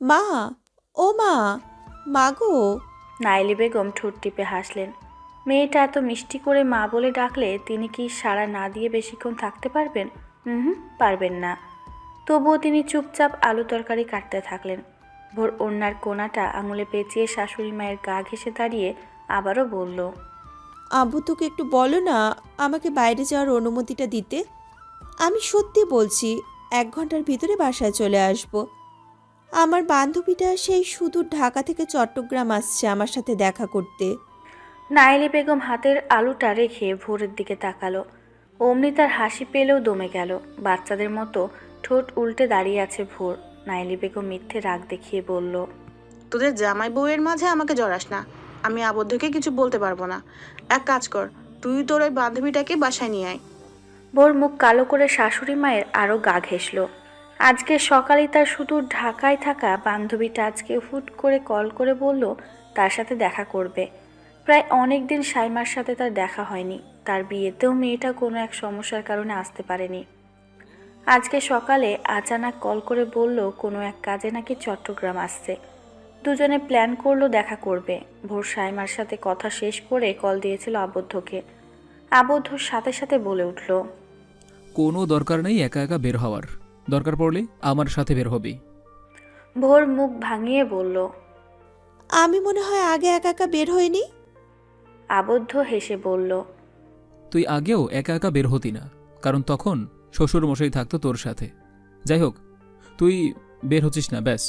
মা ও মা মাগো নাইলি বেগম ঠোঁট টিপে হাসলেন। মেয়েটা এত মিষ্টি করে মা বলে ডাকলে তিনি কি সাড়া না দিয়ে বেশিক্ষণ থাকতে পারবেন? হুম পারবেন না। তবুও তিনি চুপচাপ আলু তরকারি কাটতে থাকলেন। ভোর অন্যার কোনাটা আঙুলে পেঁচিয়ে শাশুড়ি মায়ের গা ঘেসে দাঁড়িয়ে আবারও বলল আবু তোকে একটু বলো না আমাকে বাইরে যাওয়ার অনুমতিটা দিতে। আমি সত্যি বলছি এক ঘণ্টার ভিতরে বাসায় চলে আসব। আমার বান্ধবীটা সেই সুদূর ঢাকা থেকে চট্টগ্রাম আসছে আমার সাথে দেখা করতে। নাইলি বেগম হাতের আলুটা রেখে ভোরের দিকে তাকালো। অমনি তার হাসি পেলেও দমে গেল। বাচ্চাদের মতো ঠোঁট উল্টে দাঁড়িয়ে আছে ভোর। নাইলি বেগম মিথ্যে রাগ দেখিয়ে বলল তোদের জামাই বউয়ের মাঝে আমাকে জড়াস না। আমি আবদ্ধকে কিছু বলতে পারব না। এক কাজ কর তুই তোর ওই বান্ধবীটাকে বাসায় নিয়ে আয়। ভোর মুখ কালো করে শাশুড়ি মায়ের আরও গা ঘেঁষল। আজকে সকালে তার শুধু ঢাকায় থাকা বান্ধবীটা আজকে হুট করে কল করে বলল, তার সাথে দেখা করবে। প্রায় অনেক দিন সাইমার সাথে তার দেখা হয়নি। তার বিয়েতেও মেয়েটা কোনো এক সমস্যার কারণে আসতে পারেনি। আজকে সকালে আচানক কল করে বলল, কোনো এক কাজে নাকি চট্টগ্রাম আসছে। দুজনে প্ল্যান করল দেখা করবে। ভোর সাইমার সাথে কথা শেষ করে কল দিয়েছিল আবদ্ধকে। আবদ্ধর সাথে সাথে বলে উঠল, কোনো দরকার নেই, একা একা বের হওয়ার। দরকার পড়লে আমার সাথে বের হবি। ভোর মুখ ভাঙিয়ে বলল আমি মনে হয় আগে একা একা বের হইনি? আবদ্ধ হেসে বলল তুই আগেও একা একা বের হতি না কারণ তখন শ্বশুর মশাই থাকতো তোর সাথে। যাই হোক তুই বের হচ্ছিস না ব্যাস।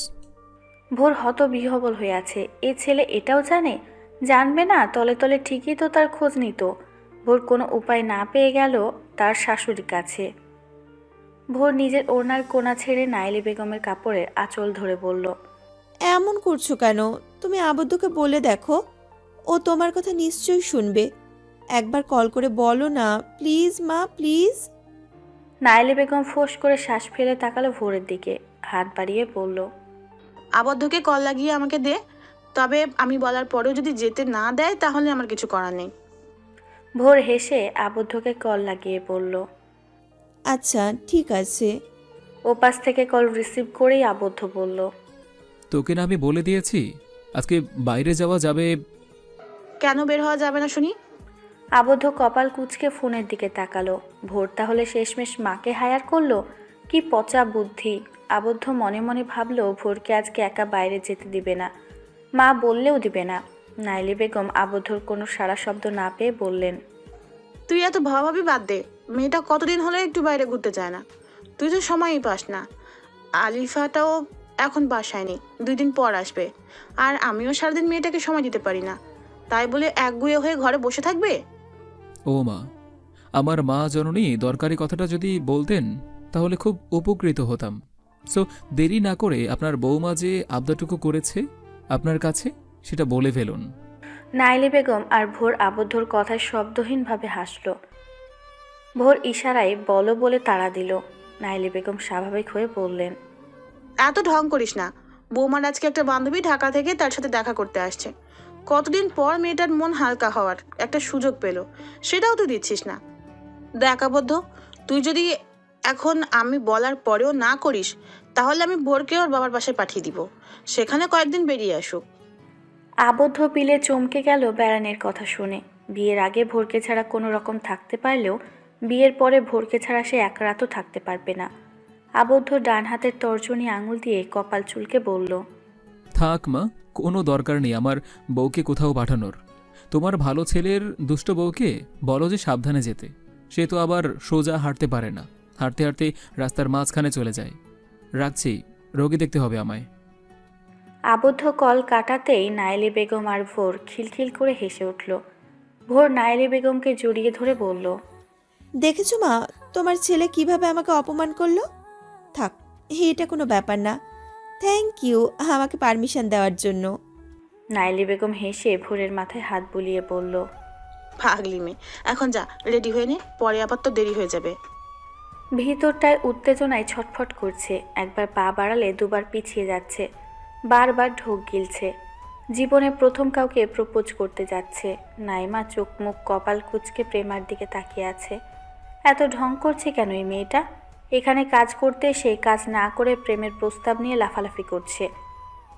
ভোর হত বিহবল হয়ে আছে এ ছেলে এটাও জানে? জানবে না তলে তলে ঠিকই তো তার খোঁজ নিত। ভোর কোনো উপায় না পেয়ে গেল তার শাশুড়ির কাছে। ভোর নিজের ওড়নার কোনা ছেড়ে নাইলি বেগমের কাপড়ের আঁচল ধরে বলল এমন করছ কেন? তুমি আবদ্ধকে বলে দেখো। ও তোমার কথা নিশ্চয়ই শুনবে। একবার কল করে বলো না প্লিজ মা প্লিজ। নাইলি বেগম ফোঁস করে শ্বাস ফেলে তাকালো ভোরের দিকে হাত বাড়িয়ে বলল আবদ্ধকে কল লাগিয়ে আমাকে দে। তবে আমি বলার পরেও যদি যেতে না দেয় তাহলে আমার কিছু করার নেই। ভোর হেসে আবদ্ধকে কল লাগিয়ে বলল আচ্ছা ঠিক আছে। ওপাশ থেকে কল রিসিভ করেই আবদ্ধ বলল তোকে না আমি বলে দিয়েছি? আজকে বাইরে যাওয়া যাবে? কেন বের হওয়া যাবে না শুনি? আবদ্ধ কপাল কুচকে ফোনের দিকে তাকালো। ভোর তাহলে শেষমেশ মাকে হায়ার করল? কি পচা বুদ্ধি। আবদ্ধ মনে মনে ভাবলো ভোরকে আজকে একা বাইরে যেতে দিবে না। মা বললেও দিবে না। নাইলি বেগম আবদ্ধর কোনো সারা শব্দ না পেয়ে বললেন তুই এত ভাবাভাবি বাদ দে। মেয়েটা কতদিন হলে একটু বাইরে ঘুরতে চায় না? তুই তো সময়ই পাস না। আলিফাটাও এখন বাসায় নেই দুই দিন পর আসবে। আর আমিও সারাদিন মেয়েটাকে সময় দিতে পারি না। তাই বলে একগুয়ে হয়ে ঘরে বসে থাকবে? ও মা আমার মা জননী দরকারি কথাটা যদি বলতেন তাহলে খুব উপকৃত হতাম। সো দেরি না করে আপনার বৌমা যে আবদাটুকু করেছে আপনার কাছে সেটা বলে ফেলুন। নাইলি বেগম আর ভোর আবদ্ধর কথায় শব্দহীনভাবে হাসল। ভোর ইশারায় বলো বলে তাড়া দিল। নাইলি বেগম স্বাভাবিক হয়ে বললেন এত ঢং করিস না। বৌমার আজকে একটা বান্ধবী ঢাকা থেকে তার সাথে দেখা করতে আসছে। কতদিন পর মেয়েটার মন হালকা হওয়ার একটা সুযোগ পেল। সেটাও তুই দিচ্ছিস না। দেখাবদ্ধ তুই যদি এখন আমি বলার পরেও না করিস তাহলে আমি ভোরকে ওর বাবার বাসায় পাঠিয়ে দিব। সেখানে কয়েকদিন বেরিয়ে আসুক। আবদ্ধ পিলে চমকে গেল বেড়ানের কথা শুনে। বিয়ের আগে ভোরকে ছাড়া কোনো রকম থাকতে পারলেও বিয়ের পরে ভোরকে ছাড়া সে এক রাতও থাকতে পারবে না। আবদ্ধ ডান হাতের তর্জনী আঙুল দিয়ে কপাল চুলকে বলল থাক মা কোনো দরকার নেই আমার বউকে কোথাও পাঠানোর। তোমার ভালো ছেলের দুষ্ট বউকে বলো যে সাবধানে যেতে। সে তো আবার সোজা হাঁটতে পারে না। হাঁটতে হাঁটতে রাস্তার মাঝখানে চলে যায়। রাখছি রোগী দেখতে হবে আমায়। আবদ্ধ কল কাটাতেই নাইলি বেগম আর ভোর খিলখিল করে হেসে উঠল। ভোর নাইলি বেগমকে জড়িয়ে ধরে বলল দেখেছ মা তোমার ছেলে কীভাবে আমাকে অপমান করল? থাক এটা কোনো ব্যাপার না। থ্যাংক ইউ আমাকে পারমিশন দেওয়ার জন্য। নাইলি বেগম হেসে ভোরের মাথায় হাত বুলিয়ে বলল পাগলি মেয়ে এখন যা রেডি হয়ে নে পরে আবার তো দেরি হয়ে যাবে। ভিতরটায় উত্তেজনায় ছটফট করছে একবার পা বাড়ালে দুবার পিছিয়ে যাচ্ছে বারবার ঢোক গিলছে। জীবনে প্রথম কাউকে প্রপোজ করতে যাচ্ছে নাইমা চোখ মুখ কপাল কুচকে প্রেমার দিকে তাকিয়ে আছে। এত ঢং করছে কেন এই মেয়েটা? এখানে কাজ করতে সেই কাজ না করে প্রেমের প্রস্তাব নিয়ে লাফালাফি করছে।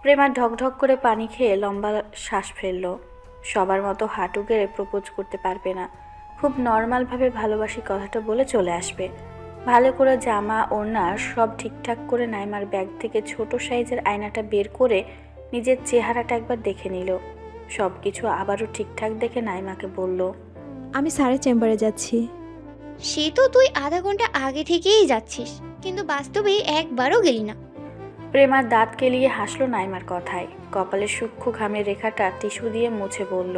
প্রেমা ঢকঢক করে পানি খেয়ে লম্বা শ্বাস ফেলল। সবার মতো হাঁটু গেড়ে প্রপোজ করতে পারবে না। খুব নর্মালভাবে ভালোবাসি কথাটা বলে চলে আসবে। ভালো করে জামা, ওড়না সব ঠিকঠাক করে নাইমার ব্যাগ থেকে ছোট সাইজের আয়নাটা বের করে নিজের চেহারাটা একবার দেখে নিল। সব কিছু আবারও ঠিকঠাক দেখে নাইমাকে বলল, আমি স্যারের চেম্বারে যাচ্ছি। সে তো তুই আধা ঘণ্টা আগে থেকেই যাচ্ছিস কিন্তু বাস্তবে একবারও গেলি না। প্রেমার দাঁত কেলিয়ে হাসলো নাইমার কথায়। কপালে সূক্ষ্ম ঘামের রেখাটা টিস্যু দিয়ে মুছে বলল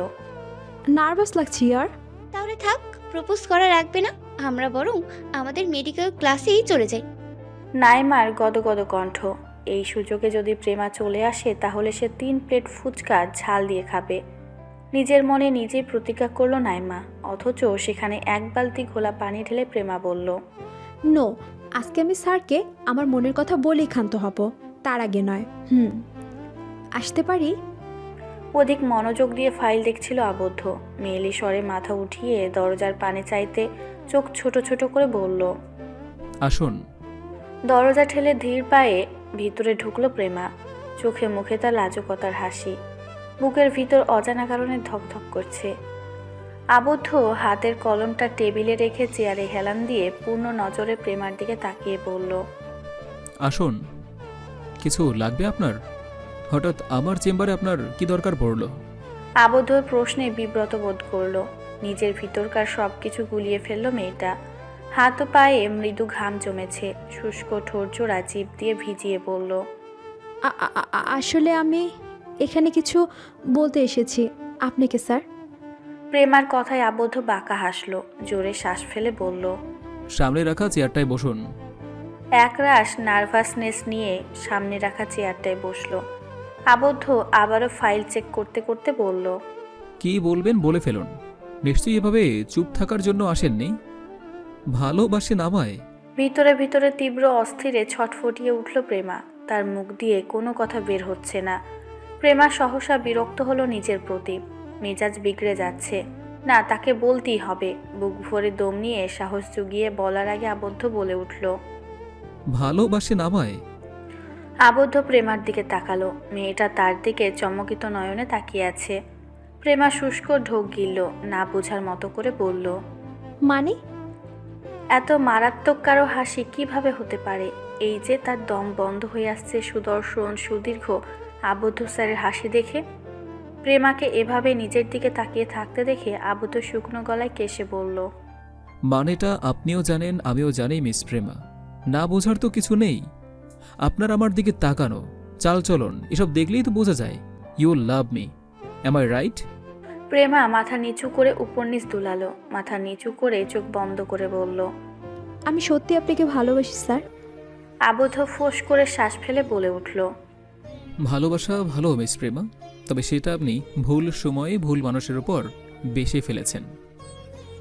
নার্ভাস লাগছি আর তাহলে থাক প্রপোজ করা রাখবে না আমরা বরং আমাদের মেডিকেল ক্লাসেই চলে যাই। নাইমার গদগদ কণ্ঠ এই সুযোগে যদি প্রেমা চলে আসে তাহলে সে তিন প্লেট ফুচকা ঝাল দিয়ে খাবে। নিজের মনে নিজেই প্রতিজ্ঞা করল নাইমা অথচ সেখানে এক বালতি ঘোলা পানি ঢেলে প্রেমা বলল নো আজকে আমি স্যারকে আমার মনের কথা বলেই ক্ষান্ত হব তার আগে নয় হুম আসতে পারি? অধিক মনোযোগ দিয়ে ফাইল দেখছিল আবদ্ধ মেয়েলি স্বরে মাথা উঠিয়ে দরজার পানে চাইতে চোখ ছোট ছোট করে বলল আসুন। দরজা ঠেলে ধীর পায়ে ভিতরে ঢুকলো প্রেমা চোখে মুখে তার লাজকতার হাসি। বুকের ভিতর অজানা কারণে ধকধক করছে। আবদ্ধ হাতের কলমটা টেবিলে রেখে চেয়ারে হেলান দিয়ে পূর্ণ নজরে প্রেমার দিকে তাকিয়ে বলল আসুন কিছু লাগবে আপনার? হঠাৎ আমার চেম্বারে আপনার কি দরকার পড়ল? আবদ্ধর প্রশ্নে বিব্রত বোধ করল নিজের ভিতরকার সব কিছু গুলিয়ে ফেলল মেয়েটা। হাত ও পায়ে মৃদু ঘাম জমেছে শুষ্ক ঠোরজোড়া জিভ দিয়ে ভিজিয়ে বলল আসলে আমি এখানে কিছু বলতে এসেছি। আপনাকে স্যার? প্রেমার কথায় আবদ্ধ বাঁকা হাসলো জোরে শ্বাস ফেলে বলল সামনে রাখা চেয়ারটায় বসুন। একরাশ নার্ভাসনেস নিয়ে সামনে রাখা চেয়ারটায় বসল। আবদ্ধ আবারও ফাইল চেক করতে করতে বলল কি বলবেন বলে ফেলুন। নিশ্চয়ই এভাবে চুপ থাকার জন্য আসেননি? ভালোবাসে নামায়। ভিতরে ভিতরে তীব্র অস্থিরে ছটফটিয়ে উঠল প্রেমা। তার মুখ দিয়ে কোনো কথা বের হচ্ছে না। প্রেমা সহসা বিরক্ত হলো নিজের প্রতি। মেজাজ বিগড়ে যাচ্ছে। না তাকে বলতেই হবে। বুক ভরে দম নিয়ে সাহস জুগিয়ে বলার আগে আবদ্ধ বলে উঠল। ভালোবাসে নামায়। আবদ্ধ প্রেমার দিকে তাকালো। মেয়েটা তার দিকে চমকিত নয়নে তাকিয়ে আছে। প্রেমা শুষ্ক ঢোক গিলল না বোঝার মতো করে বলল মানে? এত মারাত্মক কারও হাসি কীভাবে হতে পারে? এই যে তার দম বন্ধ হয়ে আসছে সুদর্শন সুদীর্ঘ আবদ্ধ স্যারের হাসি দেখে। প্রেমাকে এভাবে নিজের দিকে তাকিয়ে থাকতে দেখে আবদ্ধ শুকনো গলায় কেসে বলল মানেটা আপনিও জানেন আমিও জানি মিস প্রেমা। না বোঝার তো কিছু নেই। আপনার আমার দিকে তাকানো চালচলন এসব দেখলেই তো বোঝা যায়। You love me M I right Prema মাথা নিচু করে উপর নিচ দুলালো মাথা নিচু করে চোখ বন্ধ করে বলল আমি সত্যি আপনাকে ভালোবাসি স্যার। আবদ্ধ ফোঁস করে শ্বাস ফেলে বলে উঠল ভালোবাসা ভালো মিস প্রেমা। তবে সেটা আপনি ভুল সময়ে ভুল মানুষের উপর বেশি ফেলেছেন।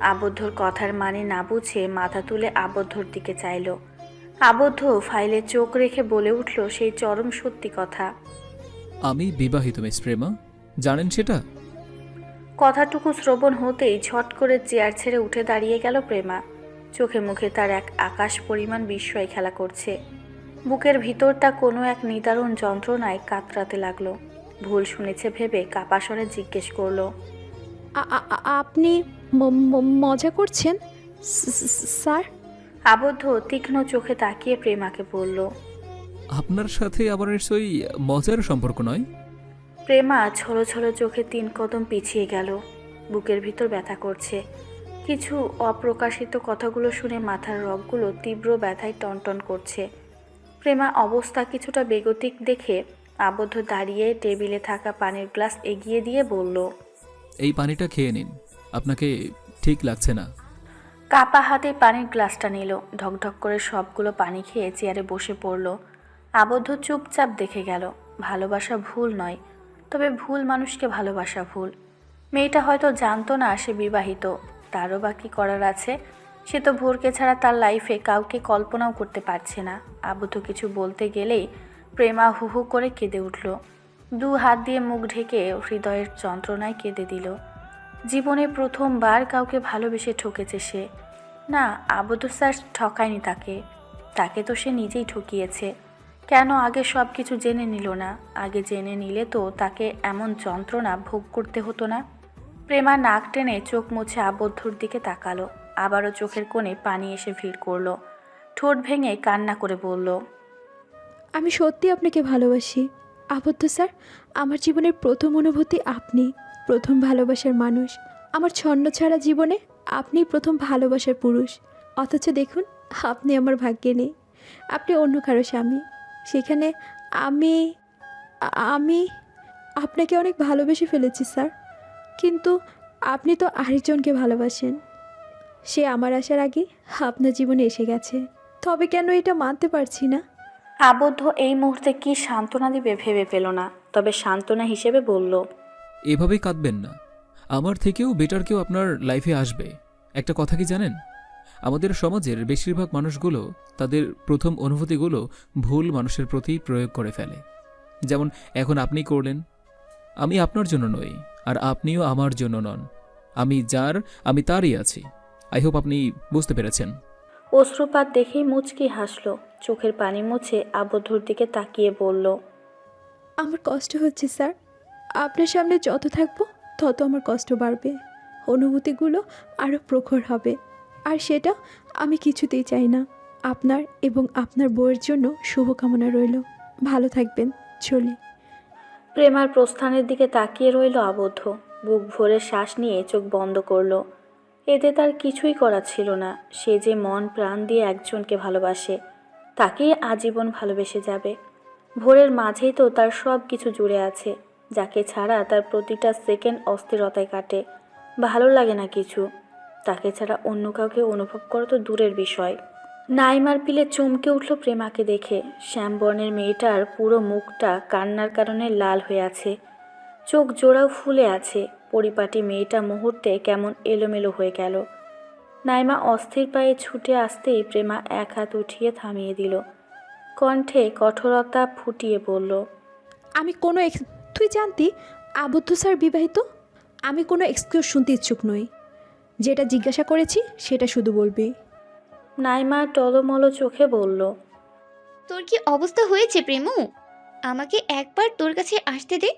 আবদ্ধর কথার মানে না বুঝে মাথা তুলে আবদ্ধর দিকে চাইল। আবদ্ধ ফাইলে চোখ রেখে বলে উঠল সেই চরম সত্যি কথা। আমি বিবাহিত মিস প্রেমা। জানেন সেটা? কথাটুকু শ্রবণ হতেই ঝট করে চেয়ার ছেড়ে উঠে দাঁড়িয়ে গেল প্রেমা। চোখে মুখে তার এক আকাশ পরিমাণ বিস্ময় খেলা করছে। বুকের ভিতরটা কোনো এক নিদারুণ যন্ত্রণায় কাতরাতে লাগল। ভুল শুনেছে ভেবে কাপাসরে জিজ্ঞেস করল আপনি মজা করছেন স্যার? আবদ্ধ তীক্ষ্ণ চোখে তাকিয়ে প্রেমাকে বলল আপনার সাথে আবার নিশ্চয়ই মজার সম্পর্ক নয়? প্রেমা ছলো ছলো চোখে তিন কদম পিছিয়ে গেল। বুকের ভিতর ব্যথা করছে। কিছু অপ্রকাশিত কথাগুলো শুনে মাথার রগগুলো তীব্র ব্যথায় টনটন করছে। প্রেমা অবস্থা কিছুটা বেগতিক দেখে আবদ্ধ দাঁড়িয়ে টেবিলে থাকা পানির গ্লাস এগিয়ে দিয়ে বলল এই পানিটা খেয়ে নিন। আপনাকে ঠিক লাগছে না। কাপা হাতে পানির গ্লাসটা নিল ঢকঢক করে সবগুলো পানি খেয়ে চেয়ারে বসে পড়ল। আবদ্ধ চুপচাপ দেখে গেল ভালোবাসা ভুল নয় তবে ভুল মানুষকে ভালোবাসা ভুল। মেয়েটা হয়তো জানতো না সে বিবাহিত তারও বা কী করার আছে সে তো ভোরকে ছাড়া তার লাইফে কাউকে কল্পনাও করতে পারছে না। আবদ্ধ কিছু বলতে গেলেই প্রেমা হু হু করে কেঁদে উঠল। দু হাত দিয়ে মুখ ঢেকে হৃদয়ের যন্ত্রণায় কেঁদে দিল। জীবনে প্রথমবার কাউকে ভালোবেসে ঠকেছে সে। না আবদ্ধ স্যার ঠকায়নি তাকে। তাকে তো সে নিজেই ঠকিয়েছে। কেন আগে সব কিছু জেনে নিল না? আগে জেনে নিলে তো তাকে এমন যন্ত্রণা ভোগ করতে হতো না। প্রেমা নাক টেনে চোখ মুছে আবদ্ধর দিকে তাকালো। আবারও চোখের কোণে পানি এসে ভিড় করল। ঠোঁট ভেঙে কান্না করে বলল, আমি সত্যি আপনাকে ভালোবাসি। আবদ্ধ, স্যার। আমার জীবনের প্রথম অনুভূতি আপনি, প্রথম ভালোবাসার মানুষ। আমার ছন্ন ছাড়া জীবনে আপনি প্রথম ভালোবাসার পুরুষ। অথচ দেখুন, আপনি আমার ভাগ্যে নেই। আপনি অন্য কারও স্বামী। সেখানে আমি আমি আপনাকে অনেক ভালোবেসে ফেলেছি, স্যার। কিন্তু আপনি তো আরেকজনকে ভালোবাসেন। সে আমার আসার আগে আপনার জীবনে এসে গেছে। তবে কেন এটা মানতে পারছি না? আবদ্ধ এই মুহূর্তে কি সান্ত্বনা দিবে ভেবে পেল না তবে সান্ত্বনা হিসেবে বলল এভাবেই কাঁদবেন না। আমার থেকেও বেটার কেউ আপনার লাইফে আসবে। একটা কথা কি জানেন? আমাদের সমাজের বেশিরভাগ মানুষগুলো তাদের প্রথম অনুভূতিগুলো ভুল মানুষের প্রতি প্রয়োগ করে ফেলে। যেমন এখন আপনি করলেন। আমি আপনার জন্য নই আর আপনিও আমার জন্য নন। আমি যার আমি তারই আছি। আই হোপ আপনি বুঝতে পেরেছেন। অশ্রুপাত দেখেই মুচকি হাসলো চোখের পানি মুছে আবদ্ধর দিকে তাকিয়ে বলল আমার কষ্ট হচ্ছে স্যার। আপনার সামনে যত থাকব তত আমার কষ্ট বাড়বে। অনুভূতিগুলো আরও প্রখর হবে। আর সেটা আমি কিছুতেই চাই না। আপনার এবং আপনার বউয়ের জন্য শুভকামনা রইল। ভালো থাকবেন চলি। প্রেমার প্রস্থানের দিকে তাকিয়ে রইল আবদ্ধ। বুক ভরে শ্বাস নিয়ে চোখ বন্ধ করল। এতে তার কিছুই করা ছিল না। সে যে মন প্রাণ দিয়ে একজনকে ভালোবাসে, তাকেই আজীবন ভালোবেসে যাবে। ভোরের মাঝেই তো তার সব কিছু জুড়ে আছে, যাকে ছাড়া তার প্রতিটা সেকেন্ড অস্থিরতায় কাটে। ভালো লাগে না কিছু। তাকে ছাড়া অন্য কাউকে অনুভব করা তো দূরের বিষয়। নাইমার পিলে চমকে উঠল প্রেমাকে দেখে। শ্যামবর্ণের মেয়েটার পুরো মুখটা কান্নার কারণে লাল হয়ে আছে। চোখ জোড়াও ফুলে আছে। পরিপাটি মেয়েটা মুহূর্তে কেমন এলোমেলো হয়ে গেল। নাইমা অস্থির পায়ে ছুটে আসতেই প্রেমা এক হাত উঠিয়ে থামিয়ে দিল। কণ্ঠে কঠোরতা ফুটিয়ে বলল আমি কোনো এক্স তুই জানতি আবদ্ধ স্যার বিবাহিত? আমি কোনো এক্সকিউজ শুনতে ইচ্ছুক নই। যেটা জিজ্ঞাসা করেছি সেটা শুধু বলবি। নাইমা টলমলো চোখে বলল তোর কি অবস্থা হয়েছে প্রেমু? আমাকে একবার তোর কাছে আসতে দে।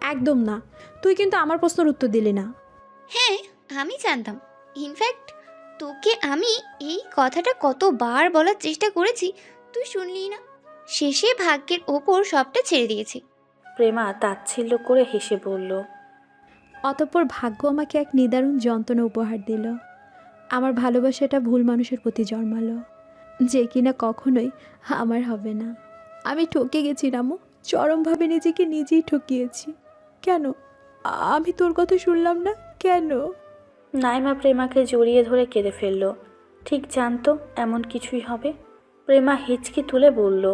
একদম না। তুই কিন্তু আমার প্রশ্নের উত্তর দিলি না। হ্যাঁ আমি জানতাম। ইনফ্যাক্ট তোকে আমি এই কথাটা কতবার বলার চেষ্টা করেছি তুই শুনলি না। শেষে ভাগ্যের ওপর সবটা ছেড়ে দিয়েছি। প্রেমা তাচ্ছিল্য করে হেসে বলল অতঃপর ভাগ্য আমাকে এক নিদারুণ যন্ত্রণা উপহার দিল। আমার ভালোবাসাটা ভুল মানুষের প্রতি জন্মালো যে কিনা কখনোই আমার হবে না। আমি ঠকে গেছি রামু চরমভাবে নিজেকে নিজেই ঠকিয়েছি। কেন? আমি তোর কথা শুনলাম না? কেন? নাইমা প্রেমাকে জড়িয়ে ধরে কেঁদে ফেলল। ঠিক জানতো এমন কিছুই হবে। প্রেমা হিচকি তুলে বলল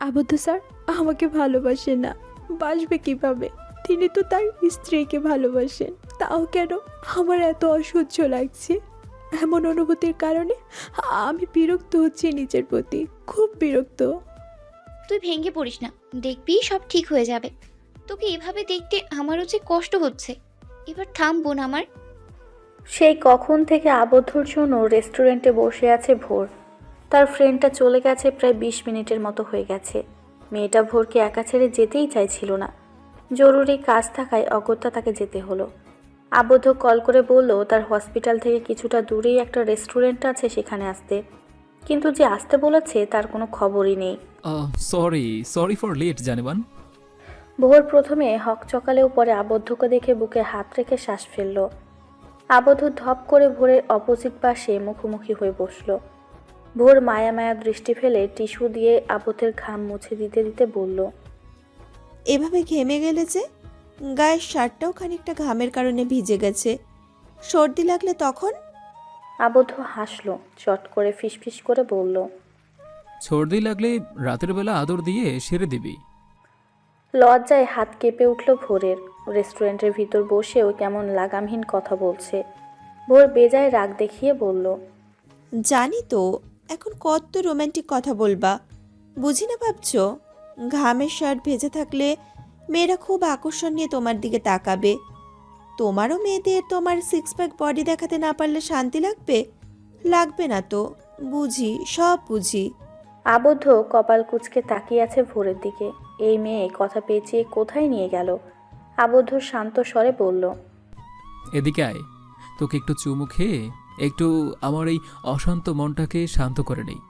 আবদ্ধ স্যার আমাকে ভালোবাসে না। বাসবে কীভাবে? তিনি তো তার স্ত্রীকে ভালোবাসেন। তাও কেন আমার এত অসহ্য লাগছে? এমন অনুভূতির কারণে আমি বিরক্ত হচ্ছি নিজের প্রতি। খুব বিরক্ত। তুই ভেঙে পড়িস না। দেখবি সব ঠিক হয়ে যাবে। তোকে এভাবে দেখতে আমারও যে কষ্ট হচ্ছে। এবার থাম, বোন আমার। সেই কখন থেকে আবদ্ধর জন্য রেস্টুরেন্টে বসে আছে ভোর। তার ফ্রেন্ডটা চলে গেছে প্রায় বিশ মিনিটের মতো হয়ে গেছে। মেয়েটা ভোরকে একা ছেড়ে যেতেই চাইছিল না। জরুরি কাজ থাকায় অগত্যা তাকে যেতে হলো। আবদ্ধ কল করে বলল, তার হসপিটাল থেকে কিছুটা দূরেই একটা রেস্টুরেন্ট আছে সেখানে আসতে। কিন্তু যে আসতে বলেছে তার কোনো খবরই নেই। সরি সরি ফর লেট জানেবান। ভোর প্রথমে হক হকচকালেও পরে আবদ্ধকে দেখে বুকে হাত রেখে শ্বাস ফেলল। আবদ্ধ ধপ করে ভোরের অপোজিট পাশে মুখোমুখি হয়ে বসল। ভোর মায়া মায়া দৃষ্টি ফেলে টিস্যু দিয়ে আবদ্ধের ঘাম মুছে দিতে দিতে বলল এভাবে ঘেমে গেলে যে? গায়ের শার্টটাও খানিকটা ঘামের কারণে ভিজে গেছে। সর্দি লাগলে তখন? আবদ্ধ হাসলো চট করে ফিসফিস করে বলল সর্দি লাগলে রাতের বেলা আদর দিয়ে সেরে দিবি। লজ্জায় হাত কেঁপে উঠল ভোরের। রেস্টুরেন্টের ভিতর বসেও কেমন লাগামহীন কথা বলছে। ভোর বেজায় রাগ দেখিয়ে বলল জানি তো এখন কত রোম্যান্টিক কথা বলবা। বুঝি না ভাবছ ঘামের শার্ট ভেজে থাকলে মেয়েরা খুব আকর্ষণ নিয়ে তোমার দিকে তাকাবে। তোমারও মেয়েদের তোমার সিক্স প্যাক বডি দেখাতে না পারলে শান্তি লাগবে? লাগবে না তো বুঝি সব বুঝি। আবদ্ধ কপাল কুচকে তাকিয়ে আছে ভোরের দিকে। এই মেয়ে কথা পেঁচিয়ে কোথায় নিয়ে গেল? আবদ্ধ শান্ত স্বরে বলল এদিকে আয়। তোকে একটু চুমু খেয়ে একটু আমার এই অশান্ত মনটাকে শান্ত করে নেই।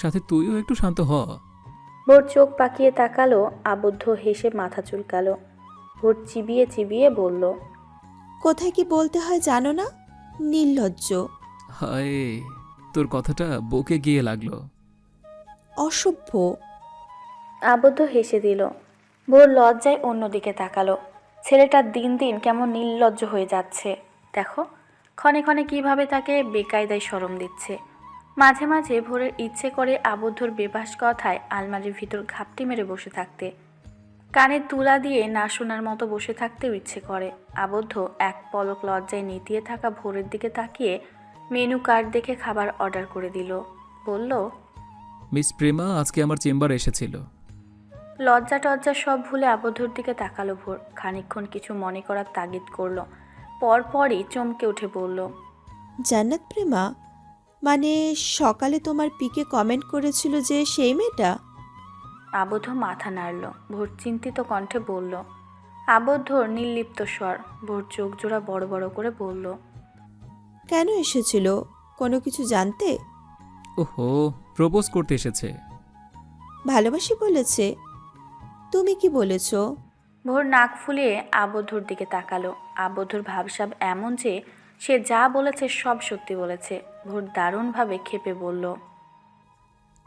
সাথে তুইও একটু শান্ত হ। ভোর চোখ পাকিয়ে তাকালো আবদ্ধ হেসে মাথা চুলকালো। ভোর চিবিয়ে চিবিয়ে বলল কোথায় কি বলতে হয় জানো না? নির্লজ্জ। হায় তোর কথাটা বকে গিয়ে লাগল। অসভ্য। আবদ্ধ হেসে দিল। ভোর লজ্জায় অন্যদিকে তাকালো। ছেলেটা দিন দিন কেমন নির্লজ্জ হয়ে যাচ্ছে। দেখো, ক্ষণে ক্ষণে কীভাবে তাকে বেকায়দায় সরম দিচ্ছে। মাঝে মাঝে ভোরের ইচ্ছে করে আবদ্ধর বেবাস কথায় আলমারির ভিতর ঘাপটি মেরে বসে থাকতে। কানে তুলা দিয়ে না শোনার মতো বসে থাকতেও ইচ্ছে করে। আবদ্ধ এক পলক লজ্জায় নিতিয়ে থাকা ভোরের দিকে তাকিয়ে মেনু কার্ড দেখে খাবার অর্ডার করে দিল। বলল মিস প্রেমা আজকে আমার চেম্বারে এসেছিল। লজ্জা টজ্জা সব ভুলে আবদ্ধর দিকে তাকালো ভোর। খানিকক্ষণ কিছু মনে করার তাগিদ করল। পরপরই চমকে উঠে বলল জান্নাত প্রেমা মানে সকালে তোমার পিকে কমেন্ট করেছিল যে সেই মেয়েটা? আবদ্ধ মাথা নাড়ল। ভোর চিন্তিত কণ্ঠে বলল আবদ্ধর নির্লিপ্ত স্বর। ভোর চোখ জোড়া বড় বড় করে বলল কেন এসেছিল? কোনো কিছু জানতে? ওহো প্রপোজ করতে এসেছে। ভালোবাসি বলেছে। তুমি কি বলেছ? ভোর নাক ফুলিয়ে আবদ্ধর দিকে তাকালো। আবদ্ধর ভাবসাব এমন যে সে যা বলেছে সব সত্যি বলেছে। ভোর দারুণভাবে খেপে বলল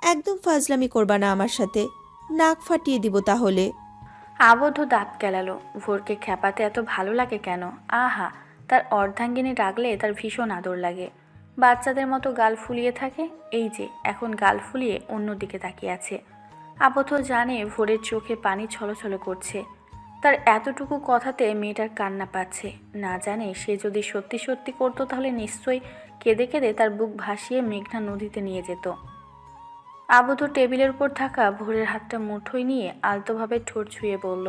একদম ফাজলামি করবা না আমার সাথে। নাক ফাটিয়ে দিব তাহলে। আবদ্ধ দাঁত কেলালো। ভোরকে খ্যাপাতে এত ভালো লাগে কেন? আহা তার অর্ধাঙ্গিনী রাগলে তার ভীষণ আদর লাগে। বাচ্চাদের মতো গাল ফুলিয়ে থাকে। এই যে, এখন গাল ফুলিয়ে অন্যদিকে তাকিয়ে আছে। আবদ্ধ জানে ভোরের চোখে পানি ছলছল করছে। তার এতটুকু কথাতে মেয়েটার কান্না পাচ্ছে। না জানে সে যদি সত্যি সত্যি করতো তাহলে নিশ্চয়ই কেঁদে কেঁদে তার বুক ভাসিয়ে মেঘনা নদীতে নিয়ে যেত। আবদ্ধ টেবিলের উপর থাকা ভোরের হাতটা মুঠোয় নিয়ে আলতোভাবে ঠোঁট ছুঁয়ে বলল,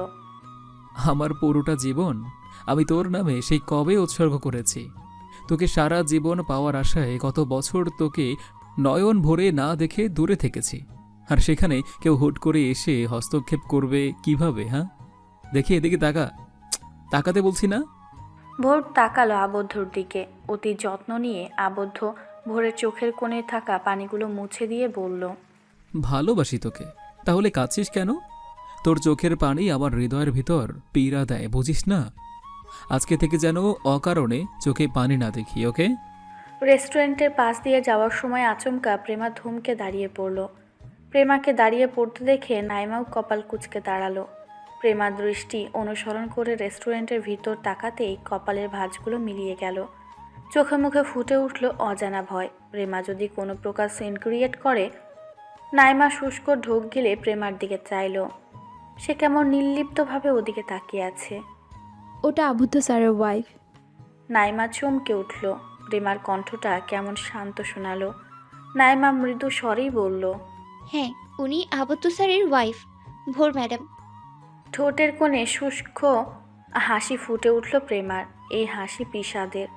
আমার পুরোটা জীবন আমি তোর নামে সেই কবে উৎসর্গ করেছি। তোকে সারা জীবন পাওয়ার আশায় গত বছর তোকে নয়ন ভরে না দেখে দূরে থেকেছি। আর সেখানে কেউ হুট করে এসে হস্তক্ষেপ করবে কীভাবে হ্যাঁ? দেখি এদিকে তাকা। তাকাতে বলছি না? ভোর তাকালো আবদ্ধর দিকে। অতি যত্ন নিয়ে আবদ্ধ ভোরের চোখের কোণে থাকা পানিগুলো মুছে দিয়ে বলল ভালোবাসি তোকে। তাহলে কাঁদছিস কেন? তোর চোখের পানি আমার হৃদয়ের ভিতর পীড়া দেয় বুঝিস না? আজকে থেকে যেন অকারণে চোখে পানি না দেখি, ওকে? রেস্টুরেন্টের পাশ দিয়ে যাওয়ার সময় আচমকা প্রেমা ধুমকে দাঁড়িয়ে পড়ল। প্রেমাকে দাঁড়িয়ে পড়তে দেখে নাইমাও কপাল কুচকে দাঁড়াল। প্রেমা দৃষ্টি অনুসরণ করে রেস্টুরেন্টের ভিতর তাকাতেই কপালের ভাঁজগুলো মিলিয়ে গেল। চোখে মুখে ফুটে উঠল অজানা ভয়। প্রেমা যদি কোনো প্রকার সিন ক্রিয়েট করে, নাইমা শুষ্ক ঢোক গেলে প্রেমার দিকে চাইল। সে কেমন নির্লিপ্তভাবে ওদিকে তাকিয়ে আছে। ওটা আবুদ্ধ স্যারের ওয়াইফ নাইমা চমকে উঠল। প্রেমার কণ্ঠটা কেমন শান্ত শোনালো। নাইমা মৃদু স্বরেই বলল হ্যাঁ উনি আবদ্ধ স্যারের ওয়াইফ ভোর ম্যাডাম ঠোঁটের কোণে শুষ্ক হাসি ফুটে উঠল প্রেমার। এই হাসি বিষাদের।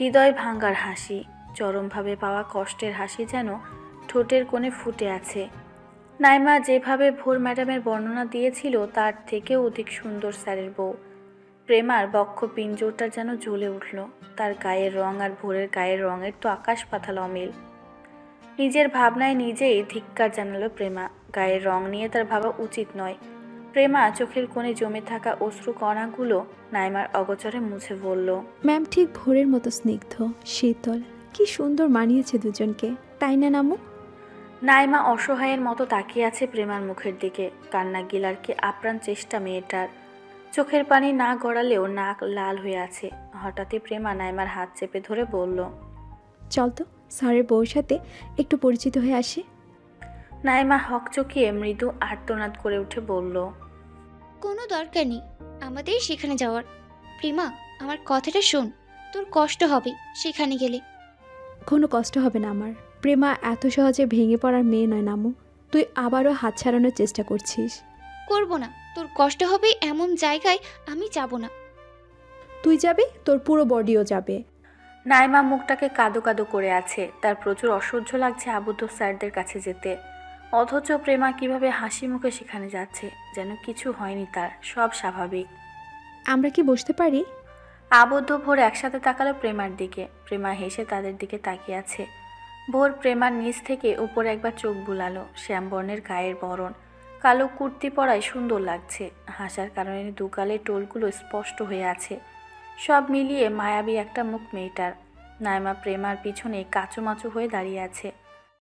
হৃদয় ভাঙ্গার হাসি। চরমভাবে পাওয়া কষ্টের হাসি যেন ঠোঁটের কোণে ফুটে আছে। নাইমা যেভাবে ভোর ম্যাডামের বর্ণনা দিয়েছিল তার থেকেও অধিক সুন্দর স্যারের বউ। প্রেমার বক্ষ পিঞ্জরটা যেন জ্বলে উঠল। তার গায়ের রং আর ভোরের গায়ের রঙের তো আকাশ পাতাল অমিল। নিজের ভাবনায় নিজেই ধিক্কার জানালো প্রেমা। গায়ের রং নিয়ে তার ভাবা উচিত নয়। প্রেমা চোখের কোণে জমে থাকা অশ্রু কণাগুলো নাইমার অগচরে মুছে বলল ম্যাম ঠিক ভোরের মতো স্নিগ্ধ শীতল। কি সুন্দর মানিয়েছে দুজনকে তাই না নামু? নাইমা অসহায়ের মতো তাকিয়ে আছে প্রেমার মুখের দিকে। কান্না গিলার কি আপ্রাণ চেষ্টা মেয়েটার। চোখের পানি না গড়ালেও নাক লাল হয়ে আছে। হঠাৎই প্রেমা নাইমার হাত চেপে ধরে বলল চল তো স্যারের বউর সাথে একটু পরিচিত হয়ে আসি। নাইমা হকচকিয়ে মৃদু আর্তনাদ করে উঠে বলল কোনো দরকার নেই আমাদের সেখানে যাওয়ার। প্রেমা আমার কথাটা শোন তোর কষ্ট হবে সেখানে গেলে। কোনো কষ্ট হবে না আমার। প্রেমা এত সহজে ভেঙে পড়ার মেয়ে নয় নামু। তুই আবারও হাত ছাড়ানোর চেষ্টা করছিস। করব না। তোর কষ্ট হবে এমন জায়গায় আমি যাব না। তুই যাবি তোর পুরো বডিও যাবে। নাইমা মুখটাকে কাদো কাদো করে আছে। তার প্রচুর অসহ্য লাগছে আবদ্ধ স্যারদের কাছে যেতে। অথচ প্রেমা কীভাবে হাসি মুখে সেখানে যাচ্ছে যেন কিছু হয়নি তার সব স্বাভাবিক। আমরা কি বসতে পারি? আবদ্ধ ভোর একসাথে তাকালো প্রেমার দিকে। প্রেমা হেসে তাদের দিকে তাকিয়ে আছে। ভোর প্রেমার নিচ থেকে উপরে একবার চোখ বুলালো শ্যামবর্ণের গায়ের বরণ। কালো কুর্তি পরায় সুন্দর লাগছে। হাসার কারণে দুকালে টোলগুলো স্পষ্ট হয়ে আছে। সব মিলিয়ে মায়াবী একটা মুখ মেয়েটার। নাইমা প্রেমার পিছনে কাচুমাচু হয়ে দাঁড়িয়ে আছে।